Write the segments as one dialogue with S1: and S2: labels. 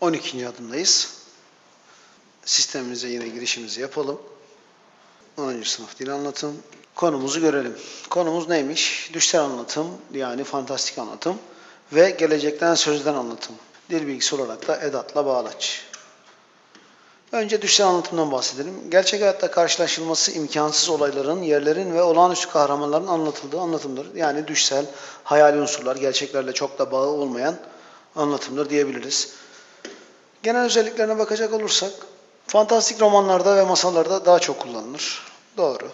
S1: 12. adımdayız. Sistemimize yine girişimizi yapalım. 10. sınıf dil anlatım. Konumuzu görelim. Konumuz neymiş? Düşsel anlatım yani fantastik anlatım ve gelecekten sözden anlatım. Dil bilgisi olarak da edatla bağlaç. Önce düşsel anlatımdan bahsedelim. Gerçek hayatta karşılaşılması imkansız olayların, yerlerin ve olağanüstü kahramanların anlatıldığı anlatımdır. Yani düşsel, hayali unsurlar, gerçeklerle çok da bağı olmayan anlatımdır diyebiliriz. Genel özelliklerine bakacak olursak, fantastik romanlarda ve masallarda daha çok kullanılır. Doğru.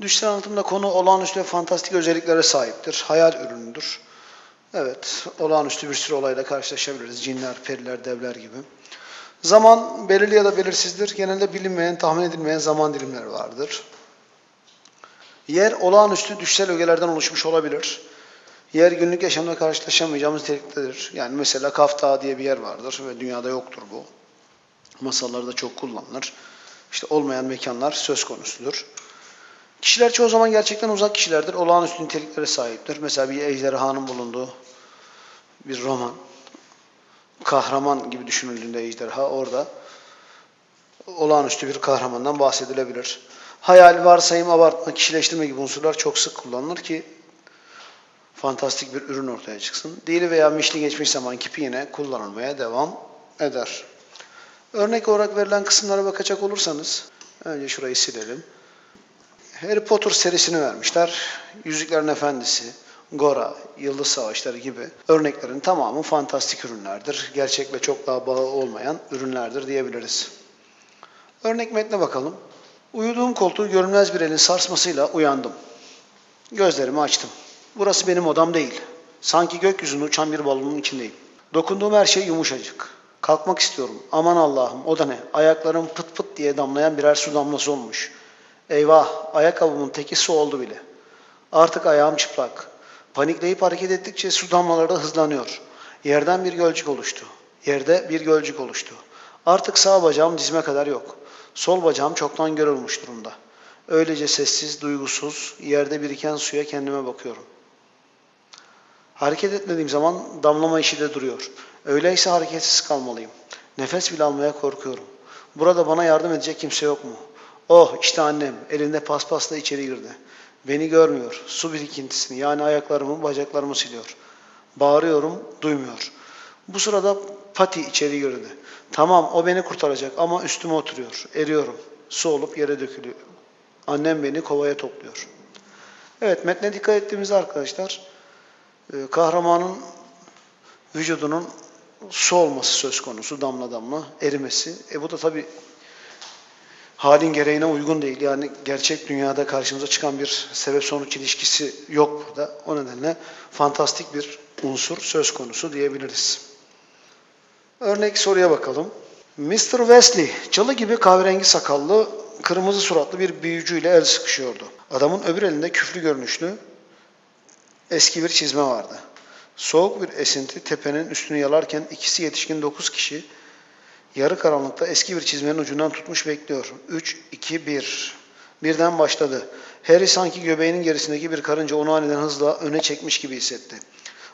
S1: Düşsel anlatımda konu olağanüstü ve fantastik özelliklere sahiptir. Hayal ürünüdür. Evet, olağanüstü bir sürü olayla karşılaşabiliriz. Cinler, periler, devler gibi. Zaman belirli ya da belirsizdir. Genelde bilinmeyen, tahmin edilmeyen zaman dilimleri vardır. Yer olağanüstü düşsel ögelerden oluşmuş olabilir. Yer günlük yaşamda karşılaşamayacağımız niteliktedir. Yani mesela Kaf Dağı diye bir yer vardır ve dünyada yoktur bu. Masallarda çok kullanılır. İşte olmayan mekanlar söz konusudur. Kişiler çoğu zaman gerçekten uzak kişilerdir. Olağanüstü niteliklere sahiptir. Mesela bir ejderhanın bulunduğu bir roman. Kahraman gibi düşünüldüğünde ejderha orada olağanüstü bir kahramandan bahsedilebilir. Hayal, varsayım, abartma, kişileştirme gibi unsurlar çok sık kullanılır ki fantastik bir ürün ortaya çıksın. Dili veya mişli geçmiş zaman kipi yine kullanılmaya devam eder. Örnek olarak verilen kısımlara bakacak olursanız, önce şurayı silelim. Harry Potter serisini vermişler. Yüzüklerin Efendisi, Gora, Yıldız Savaşları gibi örneklerin tamamı fantastik ürünlerdir. Gerçekle çok daha bağı olmayan ürünlerdir diyebiliriz. Örnek metne bakalım. Uyuduğum koltuğu görünmez bir elin sarsmasıyla uyandım. Gözlerimi açtım. Burası benim odam değil. Sanki gökyüzünde uçan bir balonun içindeyim. Dokunduğum her şey yumuşacık. Kalkmak istiyorum. Aman Allah'ım o da ne? Ayaklarım pıt pıt diye damlayan birer su damlası olmuş. Eyvah ayakkabımın teki su oldu bile. Artık ayağım çıplak. Panikleyip hareket ettikçe su damlaları da hızlanıyor. Yerden bir gölcük oluştu. Yerde bir gölcük oluştu. Artık sağ bacağım dizime kadar yok. Sol bacağım çoktan görülmüş durumda. Öylece sessiz, duygusuz, yerde biriken suya kendime bakıyorum. Hareket etmediğim zaman damlama işi de duruyor. Öyleyse hareketsiz kalmalıyım. Nefes bile almaya korkuyorum. Burada bana yardım edecek kimse yok mu? Oh işte annem elinde paspasla içeri girdi. Beni görmüyor. Su birikintisini yani ayaklarımı bacaklarımı siliyor. Bağırıyorum duymuyor. Bu sırada Pati içeri girdi. Tamam o beni kurtaracak ama üstüme oturuyor. Eriyorum. Su olup yere dökülüyor. Annem beni kovaya topluyor. Evet metne dikkat ettiğimizde arkadaşlar kahramanın vücudunun su olması söz konusu damla damla erimesi. E bu da tabi halin gereğine uygun değil. Yani gerçek dünyada karşımıza çıkan bir sebep sonuç ilişkisi yok burada. O nedenle fantastik bir unsur söz konusu diyebiliriz. Örnek soruya bakalım. Mr. Wesley, çalı gibi kahverengi sakallı, kırmızı suratlı bir büyücüyle el sıkışıyordu. Adamın öbür elinde küflü görünüşlü eski bir çizme vardı. Soğuk bir esinti tepenin üstünü yalarken ikisi yetişkin dokuz kişi yarı karanlıkta eski bir çizmenin ucundan tutmuş bekliyor. 3, 2, 1. Birden başladı. Harry sanki göbeğinin gerisindeki bir karınca onu aniden hızla öne çekmiş gibi hissetti.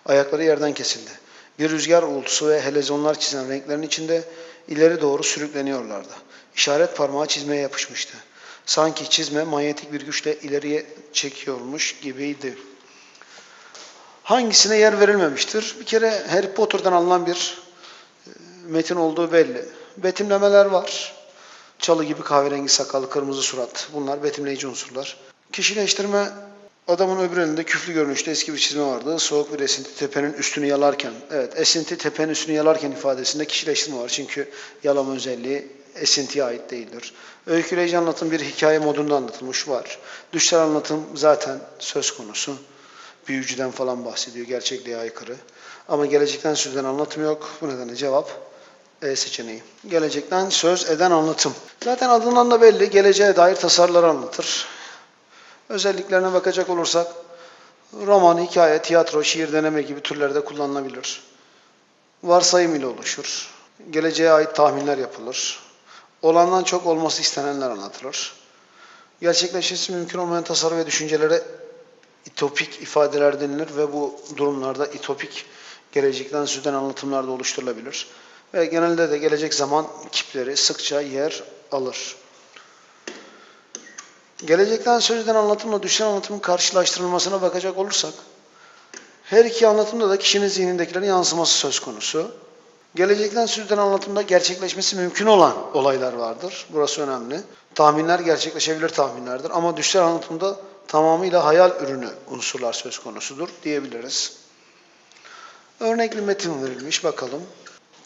S1: Ayakları yerden kesildi. Bir rüzgar uğultusu ve helezonlar çizen renklerin içinde ileri doğru sürükleniyorlardı. İşaret parmağı çizmeye yapışmıştı. Sanki çizme manyetik bir güçle ileriye çekiyormuş gibiydi. Hangisine yer verilmemiştir? Bir kere Harry Potter'dan alınan bir e, metin olduğu belli. Betimlemeler var. Çalı gibi kahverengi sakallı, kırmızı surat. Bunlar betimleyici unsurlar. Kişileştirme adamın öbür elinde küflü görünüşte eski bir çizme vardı. Soğuk bir esinti tepenin üstünü yalarken. Evet esinti tepenin üstünü yalarken ifadesinde kişileştirme var. Çünkü yalama özelliği esintiye ait değildir. Öyküleyici anlatım bir hikaye modunda anlatılmış var. Düşsel anlatım zaten söz konusu. Büyücüden falan bahsediyor. Gerçekliğe aykırı. Ama gelecekten sözden anlatım yok. Bu nedenle cevap E seçeneği. Gelecekten söz eden anlatım. Zaten adından da belli. Geleceğe dair tasarıları anlatır. Özelliklerine bakacak olursak roman, hikaye, tiyatro, şiir deneme gibi türlerde kullanılabilir. Varsayım ile oluşur. Geleceğe ait tahminler yapılır. Olandan çok olması istenenler anlatılır. Gerçekleşmesi mümkün olmayan tasarı ve düşüncelere itopik ifadeler denilir ve bu durumlarda itopik gelecekten sözden anlatımlar da oluşturulabilir. ve genelde de gelecek zaman kipleri sıkça yer alır. Gelecekten söz eden anlatımla düşen anlatımın karşılaştırılmasına bakacak olursak, her iki anlatımda da kişinin zihnindekilerin yansıması söz konusu. Gelecekten söz eden anlatımda gerçekleşmesi mümkün olan olaylar vardır. Burası önemli. Tahminler gerçekleşebilir tahminlerdir. Ama düşler anlatımda tamamıyla hayal ürünü unsurlar söz konusudur diyebiliriz. Örnekli metin verilmiş bakalım.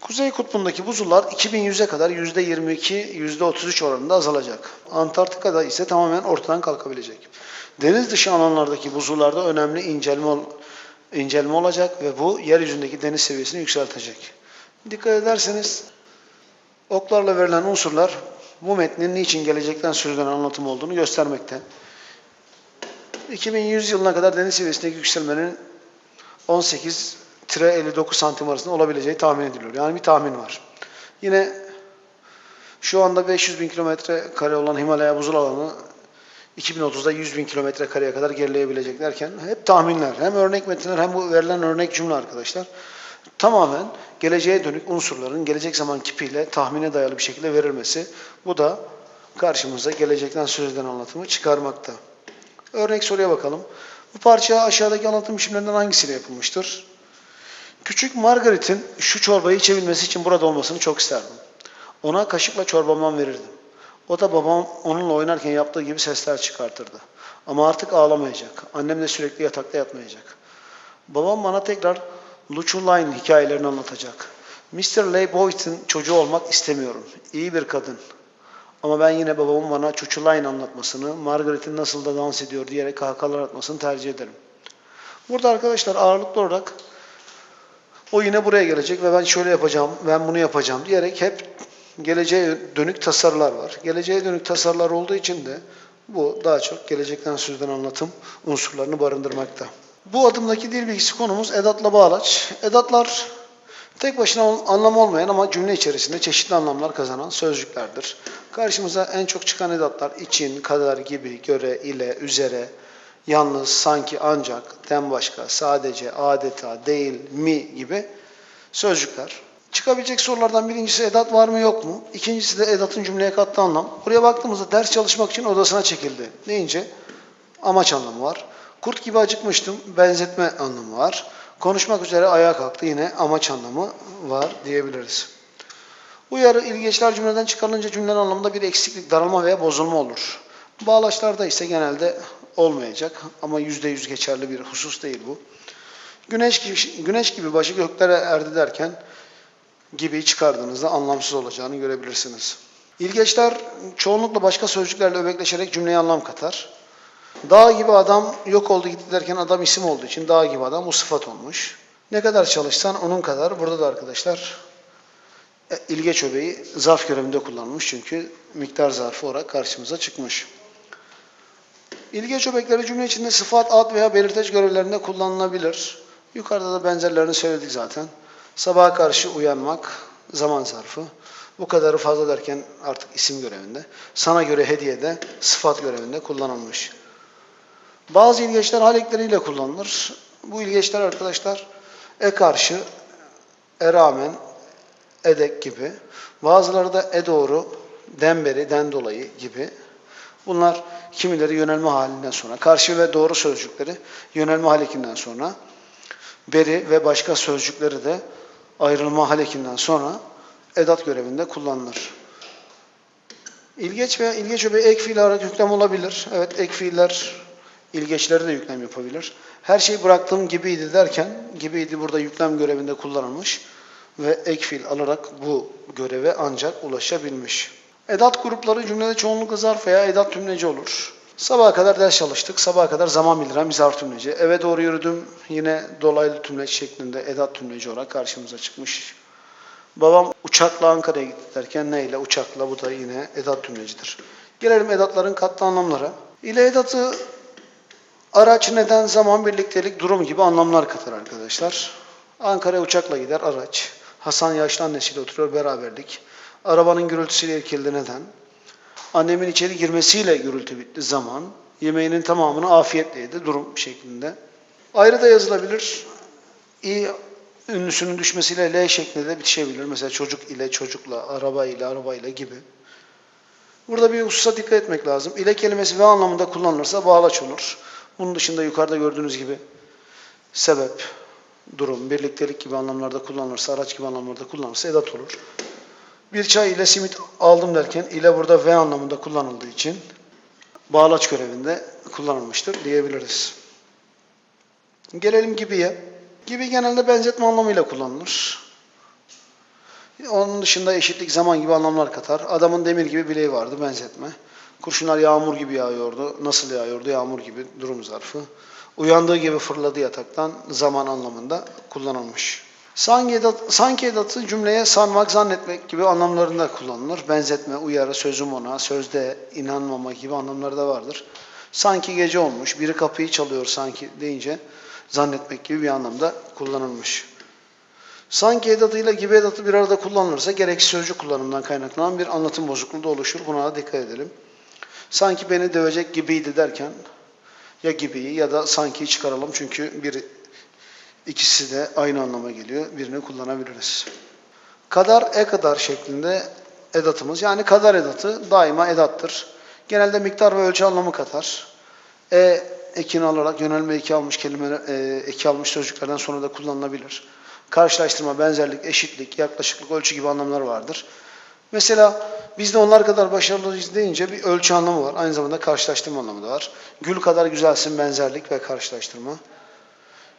S1: Kuzey kutbundaki buzullar 2100'e kadar %22, %33 oranında azalacak. Antarktika'da ise tamamen ortadan kalkabilecek. Deniz dışı alanlardaki buzullarda önemli incelme, incelme olacak ve bu yeryüzündeki deniz seviyesini yükseltecek. Dikkat ederseniz oklarla verilen unsurlar bu metnin niçin gelecekten sürülen anlatım olduğunu göstermekte. 2100 yılına kadar deniz seviyesindeki yükselmenin 18-59 santim arasında olabileceği tahmin ediliyor. Yani bir tahmin var. Yine şu anda 500 bin kilometre kare olan Himalaya buzul alanı 2030'da 100 bin kilometre kareye kadar gerileyebilecek derken hep tahminler. Hem örnek metinler hem bu verilen örnek cümle arkadaşlar. Tamamen geleceğe dönük unsurların gelecek zaman kipiyle tahmine dayalı bir şekilde verilmesi. Bu da karşımıza gelecekten söz eden anlatımı çıkarmakta. Örnek soruya bakalım. Bu parça aşağıdaki anlatım biçimlerinden hangisiyle yapılmıştır? Küçük Margaret'in şu çorbayı içebilmesi için burada olmasını çok isterdim. Ona kaşıkla çorbamdan verirdim. O da babam onunla oynarken yaptığı gibi sesler çıkartırdı. Ama artık ağlamayacak. Annem de sürekli yatakta yatmayacak. Babam bana tekrar Luchuline hikayelerini anlatacak. Mr. Leibowit'in çocuğu olmak istemiyorum. İyi bir kadın. Ama ben yine babamın bana Chuchuline anlatmasını, Margaret'in nasıl da dans ediyor diyerek kahkahalar atmasını tercih ederim. Burada arkadaşlar ağırlıklı olarak o yine buraya gelecek ve ben şöyle yapacağım, ben bunu yapacağım diyerek hep geleceğe dönük tasarılar var. Geleceğe dönük tasarılar olduğu için de bu daha çok gelecekten söz eden anlatım unsurlarını barındırmakta. Bu adımdaki dil bilgisi konumuz edatla bağlaç. Edatlar tek başına anlam olmayan ama cümle içerisinde çeşitli anlamlar kazanan sözcüklerdir. Karşımıza en çok çıkan edatlar için, kadar, gibi, göre, ile, üzere, yalnız, sanki, ancak, den başka, sadece, adeta, değil, mi gibi sözcükler. Çıkabilecek sorulardan birincisi edat var mı yok mu? İkincisi de edatın cümleye kattığı anlam. Buraya baktığımızda ders çalışmak için odasına çekildi deyince amaç anlamı var. Kurt gibi acıkmıştım benzetme anlamı var. Konuşmak üzere ayağa kalktı yine amaç anlamı var diyebiliriz. Uyarı ilgeçler cümleden çıkarılınca cümlenin anlamında bir eksiklik, daralma veya bozulma olur. Bağlaçlarda ise genelde olmayacak ama yüzde yüz geçerli bir husus değil bu. Güneş gibi, güneş gibi başı göklere erdi derken gibi çıkardığınızda anlamsız olacağını görebilirsiniz. İlgeçler çoğunlukla başka sözcüklerle öbekleşerek cümleye anlam katar. Dağ gibi adam yok oldu gitti derken adam isim olduğu için dağ gibi adam bu sıfat olmuş. Ne kadar çalışsan onun kadar. Burada da arkadaşlar e, ilgeç öbeği zarf görevinde kullanılmış çünkü miktar zarfı olarak karşımıza çıkmış. İlgeç öbekleri cümle içinde sıfat, ad veya belirteç görevlerinde kullanılabilir. Yukarıda da benzerlerini söyledik zaten. Sabaha karşı uyanmak, zaman zarfı. Bu kadarı fazla derken artık isim görevinde. Sana göre hediye de sıfat görevinde kullanılmış. Bazı ilgeçler hal ekleriyle kullanılır. Bu ilgeçler arkadaşlar e karşı, e rağmen, edek gibi. Bazıları da e doğru, den beri, den dolayı gibi. Bunlar kimileri yönelme halinden sonra, karşı ve doğru sözcükleri yönelme halekinden sonra, beri ve başka sözcükleri de ayrılma halekinden sonra edat görevinde kullanılır. İlgeç veya ilgeç öbeği ek fiil olarak yüklem olabilir. Evet ek fiiller ilgeçleri de yüklem yapabilir. Her şey bıraktığım gibiydi derken gibiydi burada yüklem görevinde kullanılmış ve ek fiil alarak bu göreve ancak ulaşabilmiş. Edat grupları cümlede çoğunlukla zarf veya edat tümleci olur. Sabaha kadar ders çalıştık. Sabaha kadar zaman bildiren bir zarf tümleci. Eve doğru yürüdüm. Yine dolaylı tümleç şeklinde edat tümleci olarak karşımıza çıkmış. Babam uçakla Ankara'ya gitti derken neyle? Uçakla bu da yine edat tümlecidir. Gelelim edatların katlı anlamlara. İle edatı araç, neden, zaman, birliktelik, durum gibi anlamlar katar arkadaşlar. Ankara'ya uçakla gider araç. Hasan yaşlı annesiyle oturuyor beraberlik. Arabanın gürültüsüyle irkildi neden? Annemin içeri girmesiyle gürültü bitti zaman. Yemeğinin tamamını afiyetle yedi durum şeklinde. Ayrı da yazılabilir. İ ünlüsünün düşmesiyle L şeklinde de bitişebilir. Mesela çocuk ile, çocukla, araba ile, araba ile gibi. Burada bir hususa dikkat etmek lazım. İle kelimesi ve anlamında kullanılırsa bağlaç olur. Bunun dışında yukarıda gördüğünüz gibi sebep, durum, birliktelik gibi anlamlarda kullanılırsa, araç gibi anlamlarda kullanılırsa edat olur. Bir çay ile simit aldım derken ile burada ve anlamında kullanıldığı için bağlaç görevinde kullanılmıştır diyebiliriz. Gelelim gibiye. Gibi genelde benzetme anlamıyla kullanılır. Onun dışında eşitlik, zaman gibi anlamlar katar. Adamın demir gibi bileği vardı, benzetme. Kurşunlar yağmur gibi yağıyordu. Nasıl yağıyordu? Yağmur gibi durum zarfı. Uyandığı gibi fırladı yataktan zaman anlamında kullanılmış. Sanki, edat, sanki edatı cümleye sanmak, zannetmek gibi anlamlarında kullanılır. Benzetme, uyarı, sözüm ona, sözde inanmama gibi anlamları da vardır. Sanki gece olmuş, biri kapıyı çalıyor sanki deyince zannetmek gibi bir anlamda kullanılmış. Sanki edatıyla gibi edatı bir arada kullanılırsa gereksiz sözcük kullanımından kaynaklanan bir anlatım bozukluğu da oluşur. Buna da dikkat edelim. Sanki beni dövecek gibiydi derken ya gibiyi ya da sankiyi çıkaralım çünkü bir ikisi de aynı anlama geliyor. Birini kullanabiliriz. Kadar e kadar şeklinde edatımız yani kadar edatı daima edattır. Genelde miktar ve ölçü anlamı katar. E ekini alarak yönelme eki almış kelimeler, e, eki almış sözcüklerden sonra da kullanılabilir. Karşılaştırma, benzerlik, eşitlik, yaklaşıklık, ölçü gibi anlamlar vardır. Mesela biz de onlar kadar başarılıyız deyince bir ölçü anlamı var. Aynı zamanda karşılaştırma anlamı da var. Gül kadar güzelsin, benzerlik ve karşılaştırma.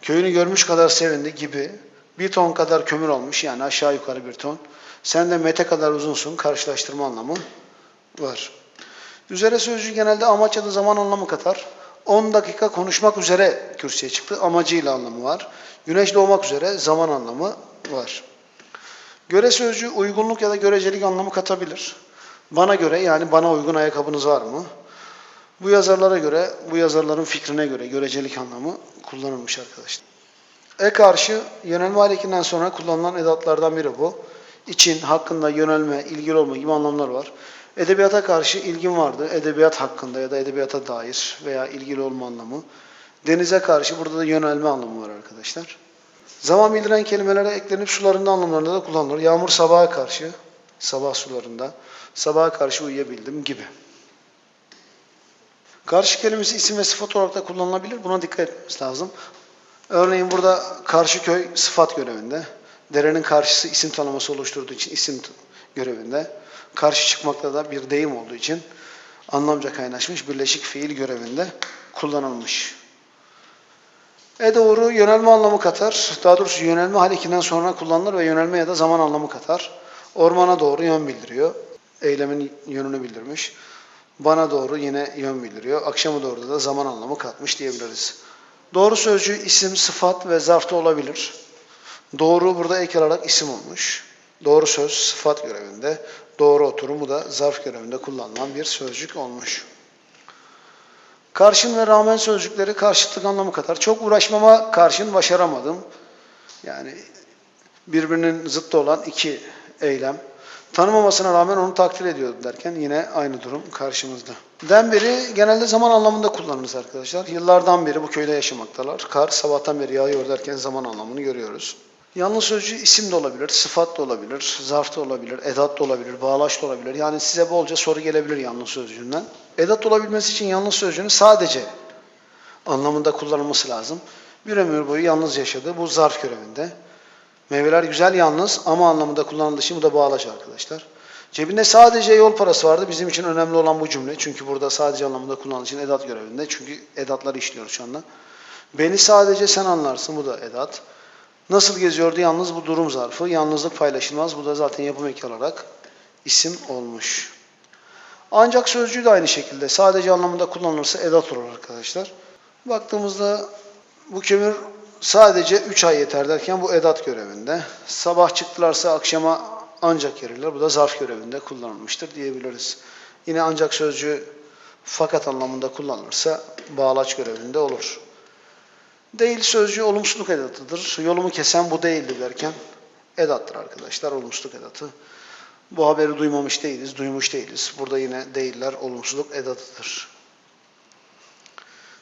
S1: Köyünü görmüş kadar sevindi gibi. Bir ton kadar kömür almış yani aşağı yukarı bir ton. Sen de mete kadar uzunsun, karşılaştırma anlamı var. Üzere sözcüğü genelde amaç ya da zaman anlamı katar. 10 dakika konuşmak üzere kürsüye çıktı. Amacıyla anlamı var. Güneş doğmak üzere zaman anlamı var. Göre sözcüğü uygunluk ya da görecelik anlamı katabilir. Bana göre yani bana uygun ayakkabınız var mı? Bu yazarlara göre, bu yazarların fikrine göre görecelik anlamı kullanılmış arkadaşlar. E karşı yönelme harekinden sonra kullanılan edatlardan biri bu. İçin, hakkında, yönelme, ilgili olma gibi anlamlar var. Edebiyata karşı ilgim vardı. Edebiyat hakkında ya da edebiyata dair veya ilgili olma anlamı. Denize karşı burada da yönelme anlamı var arkadaşlar. Zaman bildiren kelimelere eklenip sularında anlamlarında da kullanılır. Yağmur sabaha karşı, sabah sularında, sabaha karşı uyuyabildim gibi. Karşı kelimesi isim ve sıfat olarak da kullanılabilir. Buna dikkat etmemiz lazım. Örneğin burada karşı köy sıfat görevinde. Derenin karşısı isim tanıması oluşturduğu için isim görevinde. Karşı çıkmakta da bir deyim olduğu için anlamca kaynaşmış birleşik fiil görevinde kullanılmış. E doğru yönelme anlamı katar. Daha doğrusu yönelme hal sonra kullanılır ve yönelme ya da zaman anlamı katar. Ormana doğru yön bildiriyor. Eylemin yönünü bildirmiş. Bana doğru yine yön bildiriyor. Akşama doğru da zaman anlamı katmış diyebiliriz. Doğru sözcüğü isim, sıfat ve zarfta olabilir. Doğru burada ek alarak isim olmuş. Doğru söz sıfat görevinde. Doğru oturumu da zarf görevinde kullanılan bir sözcük olmuş. Karşın ve rağmen sözcükleri karşıtlık anlamı katar. Çok uğraşmama karşın başaramadım. Yani birbirinin zıttı olan iki eylem. Tanımamasına rağmen onu takdir ediyordu derken yine aynı durum karşımızda. Den beri genelde zaman anlamında kullanırız arkadaşlar. Yıllardan beri bu köyde yaşamaktalar. Kar sabahtan beri yağıyor derken zaman anlamını görüyoruz. Yalnız sözcüğü isim de olabilir, sıfat da olabilir, zarf da olabilir, edat da olabilir, bağlaç da olabilir. Yani size bolca soru gelebilir yalnız sözcüğünden. Edat olabilmesi için yalnız sözcüğünün sadece anlamında kullanılması lazım. Bir ömür boyu yalnız yaşadı. Bu zarf görevinde. Meyveler güzel yalnız ama anlamında kullanıldığı için bu da bağlaç arkadaşlar. Cebinde sadece yol parası vardı. Bizim için önemli olan bu cümle. Çünkü burada sadece anlamında kullanıldığı için edat görevinde. Çünkü edatları işliyoruz şu anda. Beni sadece sen anlarsın. Bu da edat. Nasıl geziyordu? Yalnız bu durum zarfı. Yalnızlık paylaşılmaz. Bu da zaten yapım eki olarak isim olmuş. Ancak sözcüğü de aynı şekilde. Sadece anlamında kullanılırsa edat olur arkadaşlar. Baktığımızda bu kömür sadece 3 ay yeter derken bu edat görevinde. Sabah çıktılarsa akşama ancak gelirler. Bu da zarf görevinde kullanılmıştır diyebiliriz. Yine ancak sözcüğü fakat anlamında kullanılırsa bağlaç görevinde olur. Değil sözcüğü olumsuzluk edatıdır. Yolumu kesen bu değildi derken edattır arkadaşlar olumsuzluk edatı. Bu haberi duymamış değiliz, duymuş değiliz. Burada yine değiller olumsuzluk edatıdır.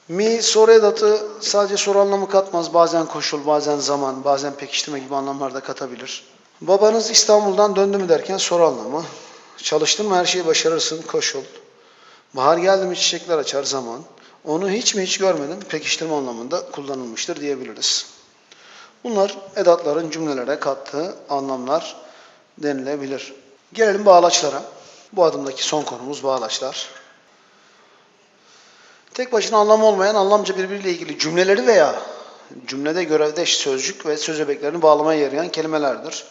S1: Mi soru edatı sadece soru anlamı katmaz. Bazen koşul, bazen zaman, bazen pekiştirme gibi anlamlarda katabilir. Babanız İstanbul'dan döndü mü derken soru anlamı. Çalıştın mı her şeyi başarırsın, koşul. Bahar geldi mi çiçekler açar zaman. Onu hiç mi hiç görmedim pekiştirme anlamında kullanılmıştır diyebiliriz. Bunlar edatların cümlelere kattığı anlamlar denilebilir. Gelelim bağlaçlara. Bu adımdaki son konumuz bağlaçlar. Tek başına anlamı olmayan anlamca birbiriyle ilgili cümleleri veya cümlede görevde eş sözcük ve söz öbeklerini bağlamaya yarayan kelimelerdir.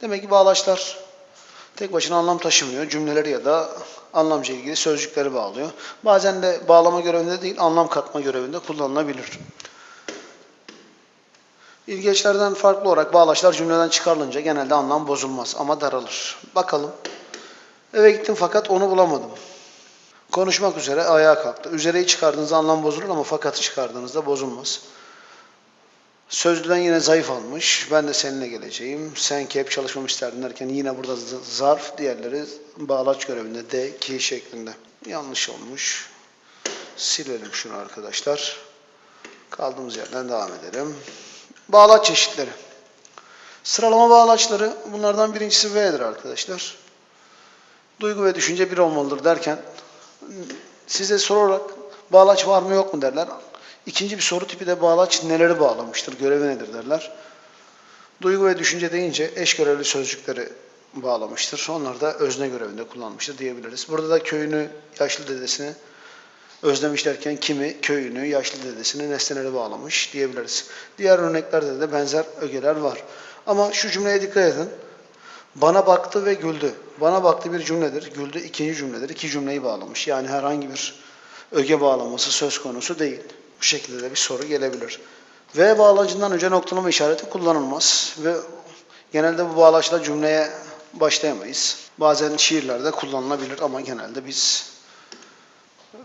S1: Demek ki bağlaçlar tek başına anlam taşımıyor. Cümleleri ya da anlamca ilgili sözcükleri bağlıyor. Bazen de bağlama görevinde değil, anlam katma görevinde kullanılabilir. İlgeçlerden farklı olarak bağlaçlar cümleden çıkarılınca genelde anlam bozulmaz ama daralır. Bakalım. Eve gittim fakat onu bulamadım. Konuşmak üzere ayağa kalktı. Üzereyi çıkardığınızda anlam bozulur ama fakatı çıkardığınızda bozulmaz. Sözlüden yine zayıf almış. Ben de seninle geleceğim. Sen ki hep çalışmamı isterdin derken yine burada zarf, diğerleri bağlaç görevinde de, ki şeklinde. Yanlış olmuş. Silelim şunu arkadaşlar. Kaldığımız yerden devam edelim. Bağlaç çeşitleri. Sıralama bağlaçları bunlardan birincisi V'dir arkadaşlar. Duygu ve düşünce bir olmalıdır derken size sorarak bağlaç var mı yok mu derler. İkinci bir soru tipi de bağlaç neleri bağlamıştır, görevi nedir derler. Duygu ve düşünce deyince eş görevli sözcükleri bağlamıştır. Onlar da özne görevinde kullanmıştır diyebiliriz. Burada da köyünü, yaşlı dedesini özlemiş derken kimi köyünü, yaşlı dedesini nesneleri bağlamış diyebiliriz. Diğer örneklerde de benzer ögeler var. Ama şu cümleye dikkat edin. Bana baktı ve güldü. Bana baktı bir cümledir. Güldü ikinci cümledir. İki cümleyi bağlamış. Yani herhangi bir öge bağlaması söz konusu değil. Bu şekilde de bir soru gelebilir. V bağlacından önce noktalama işareti kullanılmaz. Ve genelde bu bağlaçla cümleye başlayamayız. Bazen şiirlerde kullanılabilir ama genelde biz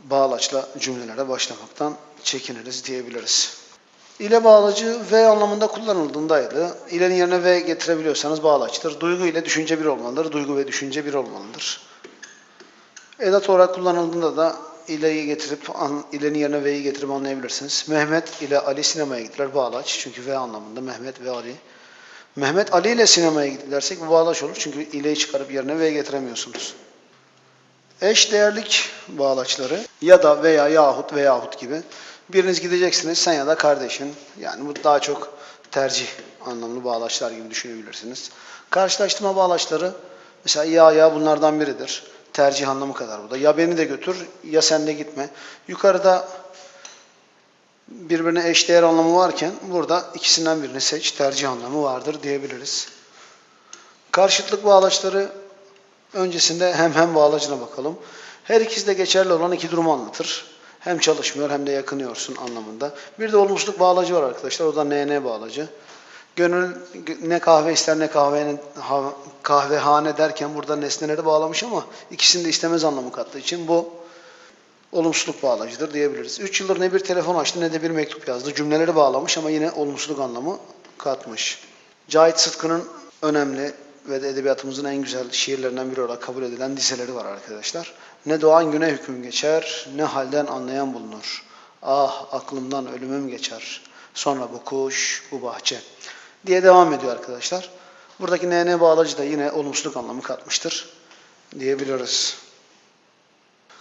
S1: bağlaçla cümlelere başlamaktan çekiniriz diyebiliriz. İle bağlacı V anlamında kullanıldığındaydı. İlenin yerine V getirebiliyorsanız bağlaçtır. Duygu ile düşünce bir olmalıdır. Duygu ve düşünce bir olmalıdır. Edat olarak kullanıldığında da ileyi getirip an, ilenin yerine V'yi getirip anlayabilirsiniz. Mehmet ile Ali sinemaya gittiler bağlaç. Çünkü V anlamında Mehmet ve Ali. Mehmet Ali ile sinemaya gitti dersek bu bağlaç olur. Çünkü ileyi çıkarıp yerine V getiremiyorsunuz. Eş değerlik bağlaçları ya da veya yahut veyahut gibi biriniz gideceksiniz sen ya da kardeşin yani bu daha çok tercih anlamlı bağlaçlar gibi düşünebilirsiniz. Karşılaştırma bağlaçları mesela ya ya bunlardan biridir. Tercih anlamı kadar bu da. Ya beni de götür ya sen de gitme. Yukarıda birbirine eşdeğer anlamı varken burada ikisinden birini seç tercih anlamı vardır diyebiliriz. Karşıtlık bağlaçları Öncesinde hem hem bağlacına bakalım. Her ikisi de geçerli olan iki durumu anlatır. Hem çalışmıyor hem de yakınıyorsun anlamında. Bir de olumsuzluk bağlacı var arkadaşlar. O da NN bağlacı. Gönül ne kahve ister ne kahve, kahvehane derken burada nesneleri bağlamış ama ikisini de istemez anlamı kattığı için bu olumsuzluk bağlacıdır diyebiliriz. Üç yıldır ne bir telefon açtı ne de bir mektup yazdı. Cümleleri bağlamış ama yine olumsuzluk anlamı katmış. Cahit Sıtkı'nın önemli ve de edebiyatımızın en güzel şiirlerinden biri olarak kabul edilen dizeleri var arkadaşlar. Ne doğan güne hüküm geçer, ne halden anlayan bulunur. Ah aklımdan ölümüm geçer, sonra bu kuş, bu bahçe diye devam ediyor arkadaşlar. Buradaki NN bağlacı da yine olumsuzluk anlamı katmıştır diyebiliriz.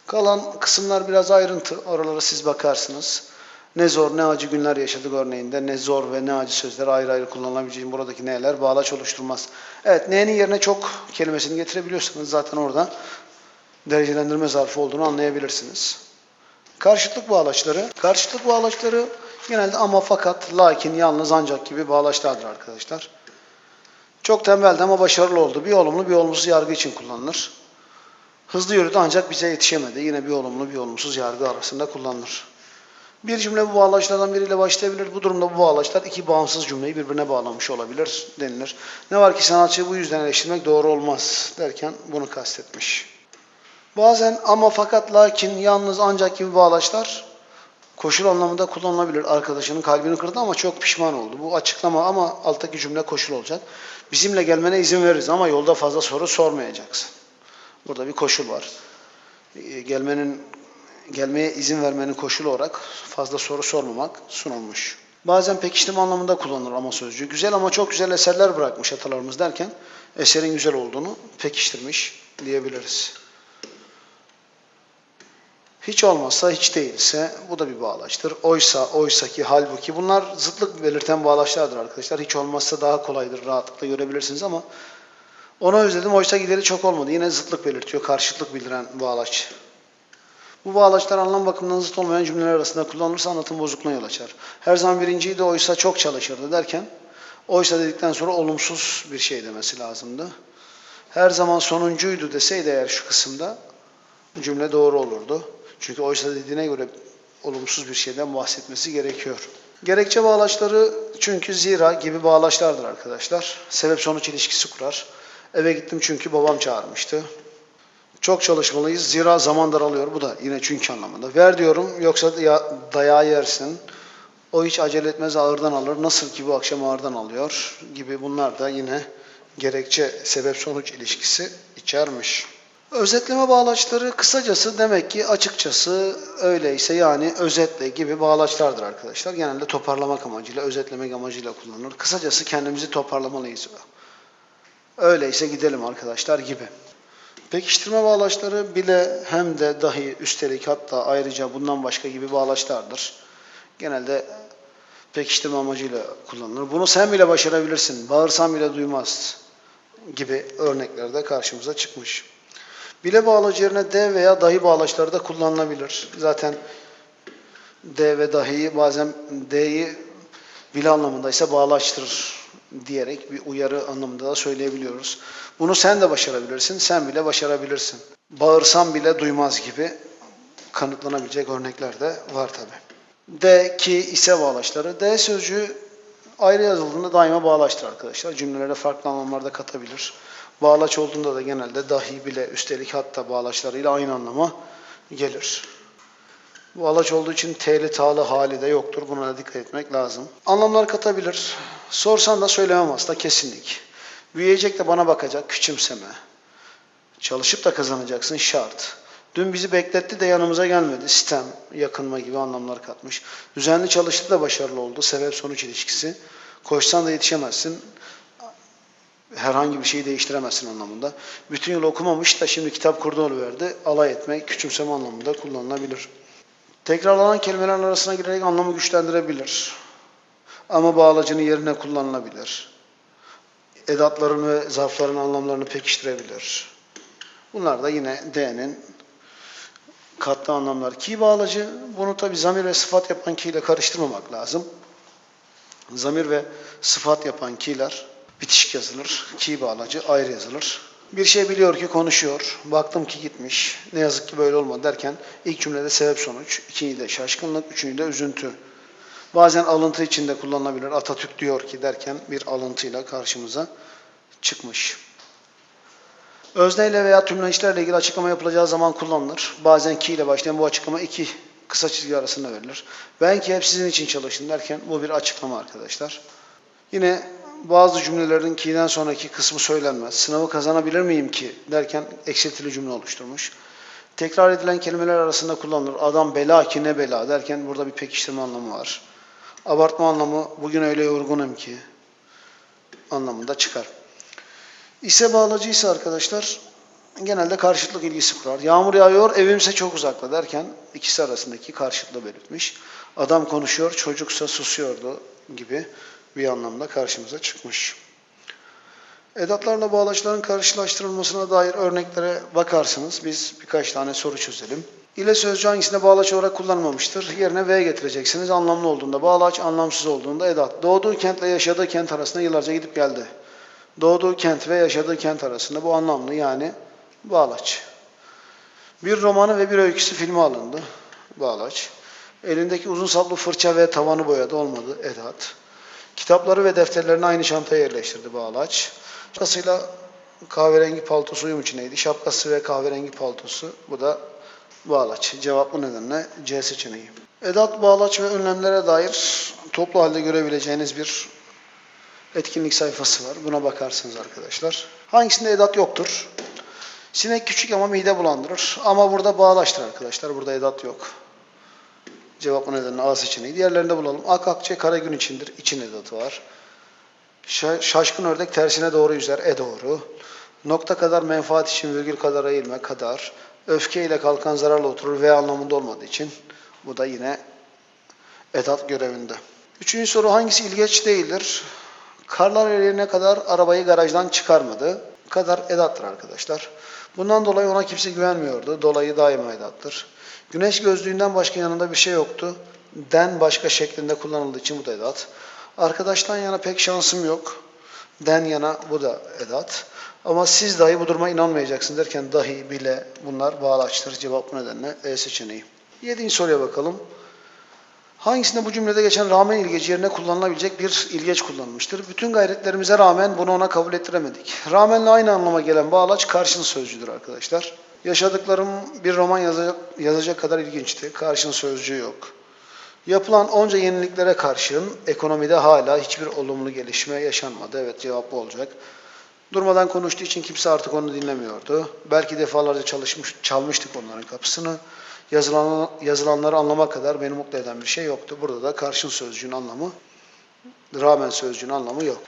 S1: Kalan kısımlar biraz ayrıntı. Oralara siz bakarsınız. Ne zor ne acı günler yaşadık örneğinde. Ne zor ve ne acı sözler ayrı ayrı kullanılabileceği buradaki neler bağlaç oluşturmaz. Evet ne'nin yerine çok kelimesini getirebiliyorsanız zaten orada derecelendirme zarfı olduğunu anlayabilirsiniz. Karşıtlık bağlaçları. Karşıtlık bağlaçları genelde ama fakat, lakin, yalnız, ancak gibi bağlaçlardır arkadaşlar. Çok tembeldi ama başarılı oldu. Bir olumlu bir olumsuz yargı için kullanılır. Hızlı yürüdü ancak bize yetişemedi. Yine bir olumlu bir olumsuz yargı arasında kullanılır. Bir cümle bu bağlaçlardan biriyle başlayabilir. Bu durumda bu bağlaçlar iki bağımsız cümleyi birbirine bağlamış olabilir denilir. Ne var ki sanatçıyı bu yüzden eleştirmek doğru olmaz derken bunu kastetmiş. Bazen ama fakat lakin yalnız ancak gibi bağlaçlar koşul anlamında kullanılabilir. Arkadaşının kalbini kırdı ama çok pişman oldu. Bu açıklama ama alttaki cümle koşul olacak. Bizimle gelmene izin veririz ama yolda fazla soru sormayacaksın. Burada bir koşul var. Gelmenin gelmeye izin vermenin koşulu olarak fazla soru sormamak sunulmuş. Bazen pekiştirme anlamında kullanılır ama sözcüğü. Güzel ama çok güzel eserler bırakmış atalarımız derken eserin güzel olduğunu pekiştirmiş diyebiliriz. Hiç olmazsa hiç değilse bu da bir bağlaçtır. Oysa, oysa ki, halbuki bunlar zıtlık belirten bağlaçlardır arkadaşlar. Hiç olmazsa daha kolaydır, rahatlıkla görebilirsiniz ama ona özledim. Oysa gideri çok olmadı. Yine zıtlık belirtiyor, karşıtlık bildiren bağlaç. Bu bağlaçlar anlam bakımından zıt olmayan cümleler arasında kullanılırsa anlatım bozukluğuna yol açar. Her zaman birinciydi oysa çok çalışırdı derken oysa dedikten sonra olumsuz bir şey demesi lazımdı. Her zaman sonuncuydu deseydi eğer şu kısımda cümle doğru olurdu. Çünkü oysa dediğine göre olumsuz bir şeyden bahsetmesi gerekiyor. Gerekçe bağlaçları çünkü zira gibi bağlaçlardır arkadaşlar. Sebep sonuç ilişkisi kurar. Eve gittim çünkü babam çağırmıştı. Çok çalışmalıyız. Zira zaman daralıyor. Bu da yine çünkü anlamında. Ver diyorum yoksa ya, dayağı yersin. O hiç acele etmez ağırdan alır. Nasıl ki bu akşam ağırdan alıyor gibi bunlar da yine gerekçe sebep sonuç ilişkisi içermiş. Özetleme bağlaçları kısacası demek ki açıkçası öyleyse yani özetle gibi bağlaçlardır arkadaşlar. Genelde toparlamak amacıyla, özetlemek amacıyla kullanılır. Kısacası kendimizi toparlamalıyız. Öyleyse gidelim arkadaşlar gibi. Pekiştirme bağlaçları bile hem de dahi üstelik hatta ayrıca bundan başka gibi bağlaçlardır. Genelde pekiştirme amacıyla kullanılır. Bunu sen bile başarabilirsin, bağırsan bile duymaz gibi örneklerde karşımıza çıkmış. Bile bağlacı yerine de veya dahi bağlaçları da kullanılabilir. Zaten de ve dahiyi bazen d'yi bile anlamındaysa bağlaçtır diyerek bir uyarı anlamında da söyleyebiliyoruz. Bunu sen de başarabilirsin, sen bile başarabilirsin. Bağırsan bile duymaz gibi kanıtlanabilecek örnekler de var tabi. De ki ise bağlaçları. De sözcüğü ayrı yazıldığında daima bağlaçtır arkadaşlar. Cümlelere farklı anlamlarda katabilir. Bağlaç olduğunda da genelde dahi bile üstelik hatta bağlaçlarıyla aynı anlama gelir. Bu alaç olduğu için T'li ta'lı hali de yoktur. Buna da dikkat etmek lazım. Anlamlar katabilir. Sorsan da söylemem aslında kesinlik. Büyüyecek de bana bakacak küçümseme. Çalışıp da kazanacaksın şart. Dün bizi bekletti de yanımıza gelmedi. Sistem, yakınma gibi anlamlar katmış. Düzenli çalıştı da başarılı oldu. Sebep sonuç ilişkisi. Koşsan da yetişemezsin. Herhangi bir şeyi değiştiremezsin anlamında. Bütün yıl okumamış da şimdi kitap kurdu verdi. Alay etmek, küçümseme anlamında kullanılabilir. Tekrarlanan kelimelerin arasına girerek anlamı güçlendirebilir. Ama bağlacının yerine kullanılabilir. Edatların ve zarfların anlamlarını pekiştirebilir. Bunlar da yine D'nin katlı anlamlar. Ki bağlacı, bunu tabi zamir ve sıfat yapan ki ile karıştırmamak lazım. Zamir ve sıfat yapan ki'ler bitişik yazılır. Ki bağlacı ayrı yazılır. Bir şey biliyor ki konuşuyor. Baktım ki gitmiş. Ne yazık ki böyle olmadı derken ilk cümlede sebep sonuç, ikincide şaşkınlık, üçüncüde üzüntü. Bazen alıntı içinde kullanılabilir. Atatürk diyor ki derken bir alıntıyla karşımıza çıkmış. Özneyle veya tümleçlerle ilgili açıklama yapılacağı zaman kullanılır. Bazen ki ile başlayan bu açıklama iki kısa çizgi arasında verilir. Ben ki hep sizin için çalıştım derken bu bir açıklama arkadaşlar. Yine bazı cümlelerin ki'den sonraki kısmı söylenmez. Sınavı kazanabilir miyim ki derken eksiltili cümle oluşturmuş. Tekrar edilen kelimeler arasında kullanılır. Adam bela ki ne bela derken burada bir pekiştirme anlamı var. Abartma anlamı bugün öyle yorgunum ki anlamında çıkar. İse bağlacı arkadaşlar genelde karşıtlık ilgisi kurar. Yağmur yağıyor evimse çok uzakta derken ikisi arasındaki karşıtlığı belirtmiş. Adam konuşuyor çocuksa susuyordu gibi bir anlamda karşımıza çıkmış. Edatlarla bağlaçların karşılaştırılmasına dair örneklere bakarsınız. Biz birkaç tane soru çözelim. İle sözcüğü hangisinde bağlaç olarak kullanılmamıştır? Yerine V getireceksiniz. Anlamlı olduğunda bağlaç, anlamsız olduğunda edat. Doğduğu kentle yaşadığı kent arasında yıllarca gidip geldi. Doğduğu kent ve yaşadığı kent arasında bu anlamlı yani bağlaç. Bir romanı ve bir öyküsü filme alındı. Bağlaç. Elindeki uzun saplı fırça ve tavanı boyadı. Olmadı. Edat. Kitapları ve defterlerini aynı çantaya yerleştirdi Bağlaç. Şapkasıyla kahverengi paltosu uyum içindeydi. Şapkası ve kahverengi paltosu bu da Bağlaç. Cevap bu nedenle C seçeneği. Edat, bağlaç ve önlemlere dair toplu halde görebileceğiniz bir etkinlik sayfası var. Buna bakarsınız arkadaşlar. Hangisinde edat yoktur? Sinek küçük ama mide bulandırır. Ama burada bağlaştır arkadaşlar. Burada edat yok. Cevap nedenle A seçeneği. Diğerlerinde bulalım. Ak akçe kara gün içindir. İçin edatı var. Şa- Şaşkın ördek tersine doğru yüzer. E doğru. Nokta kadar menfaat için virgül kadar eğilme kadar. Öfke ile kalkan zararla oturur ve anlamında olmadığı için. Bu da yine edat görevinde. Üçüncü soru hangisi ilgeç değildir? Karlar eriyene kadar arabayı garajdan çıkarmadı. Kadar edattır arkadaşlar. Bundan dolayı ona kimse güvenmiyordu. Dolayı daima edattır. Güneş gözlüğünden başka yanında bir şey yoktu. Den başka şeklinde kullanıldığı için bu da edat. Arkadaştan yana pek şansım yok. Den yana bu da edat. Ama siz dahi bu duruma inanmayacaksınız derken dahi bile bunlar bağlaçtır. Cevap bu nedenle E seçeneği. Yedinci soruya bakalım. Hangisinde bu cümlede geçen rağmen ilgeci yerine kullanılabilecek bir ilgeç kullanılmıştır? Bütün gayretlerimize rağmen bunu ona kabul ettiremedik. Rağmenle aynı anlama gelen bağlaç karşın sözcüdür arkadaşlar. Yaşadıklarım bir roman yazacak, yazacak kadar ilginçti. Karşın sözcüğü yok. Yapılan onca yeniliklere karşın ekonomide hala hiçbir olumlu gelişme yaşanmadı. Evet cevap bu olacak. Durmadan konuştuğu için kimse artık onu dinlemiyordu. Belki defalarca çalışmış, çalmıştık onların kapısını. Yazılan, yazılanları anlamak kadar beni mutlu eden bir şey yoktu. Burada da karşın sözcüğün anlamı, rağmen sözcüğün anlamı yok.